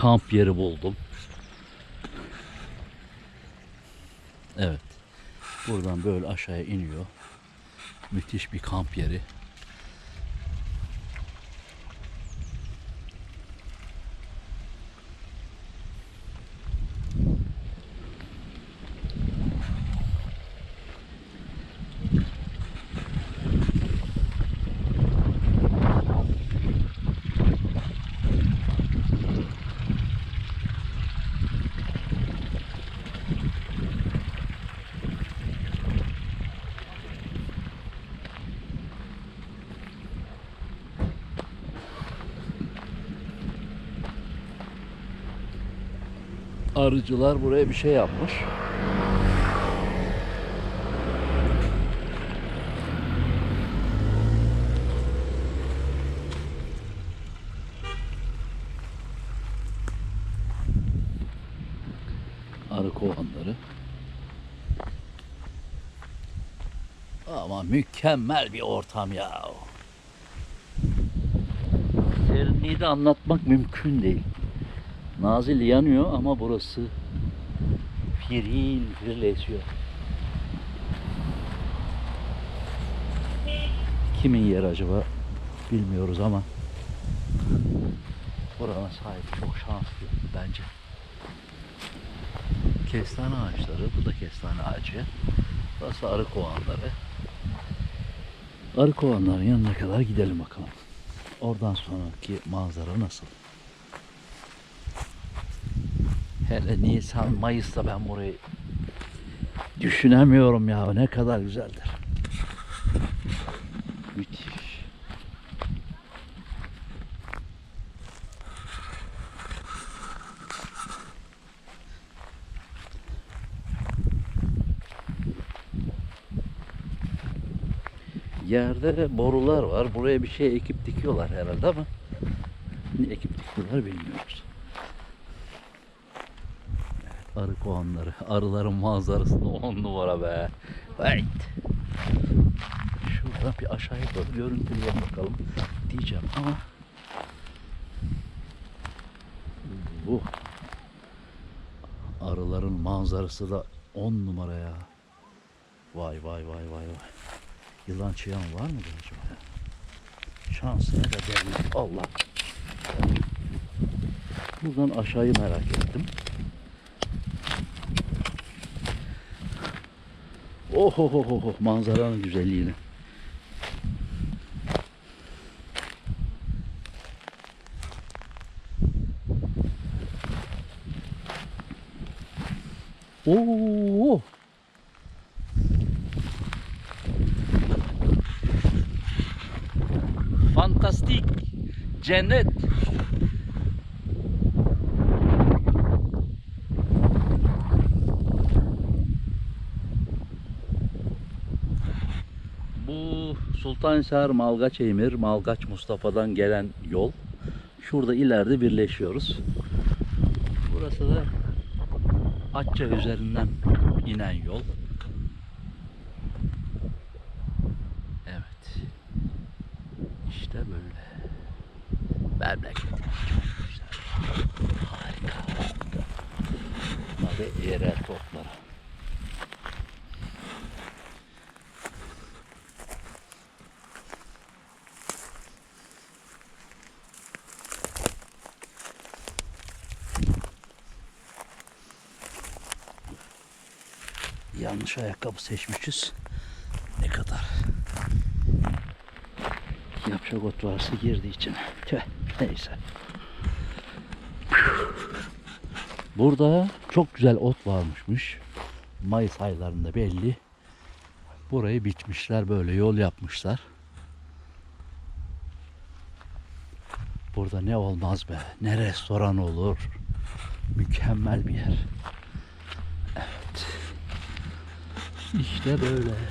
kamp yeri buldum. Evet. Buradan böyle aşağıya iniyor. Müthiş bir kamp yeri. Arıcılar buraya bir şey yapmış. Arı kovanları. Ama mükemmel bir ortam ya. Serinliği de anlatmak mümkün değil. Nazil yanıyor ama burası firil firil esiyor. Kimin yeri acaba bilmiyoruz ama buranın sahibi çok şanslı bence. Kestane ağaçları, bu da kestane ağacı. Burası arı kovanları. Arı kovanların yanına kadar gidelim bakalım. Oradan sonraki manzara nasıl? Hele Nisan, Mayıs'ta ben burayı düşünemiyorum ya. Ne kadar güzeldir. Müthiş. Yerde borular var. Buraya bir şey ekip dikiyorlar herhalde ama ne ekip dikiyorlar bilmiyoruz. Arı kovanları. Arıların manzarası da on numara be. Hayt. Şuradan bir aşağıya doğru görüntüleyelim bakalım diyeceğim ama bu arıların manzarası da on numara ya. Vay vay vay vay vay. Yılan çıyan var mı acaba ya? Şansına da belli. Allah. Buradan aşağıyı merak ettim. Oh oh oh oh, oh manzaranın güzelliğini. Oo! Fantastik. Cennet. Bu Sultanhisar Malgaç Emir, Malgaç Mustafa'dan gelen yol. Şurada ileride birleşiyoruz. Burası da Atça üzerinden inen yol. Evet. İşte böyle. Güzel. Harika. Bunlar yerel topları. Yanlış ayakkabı seçmişiz. Ne kadar yapacak ot varsa girdi içine. Tüh, neyse. Burada çok güzel ot varmışmış. Mayıs aylarında belli. Burayı biçmişler böyle yol yapmışlar. Burada ne olmaz be. Ne restoran olur. Mükemmel bir yer. Evet. İşte böyle.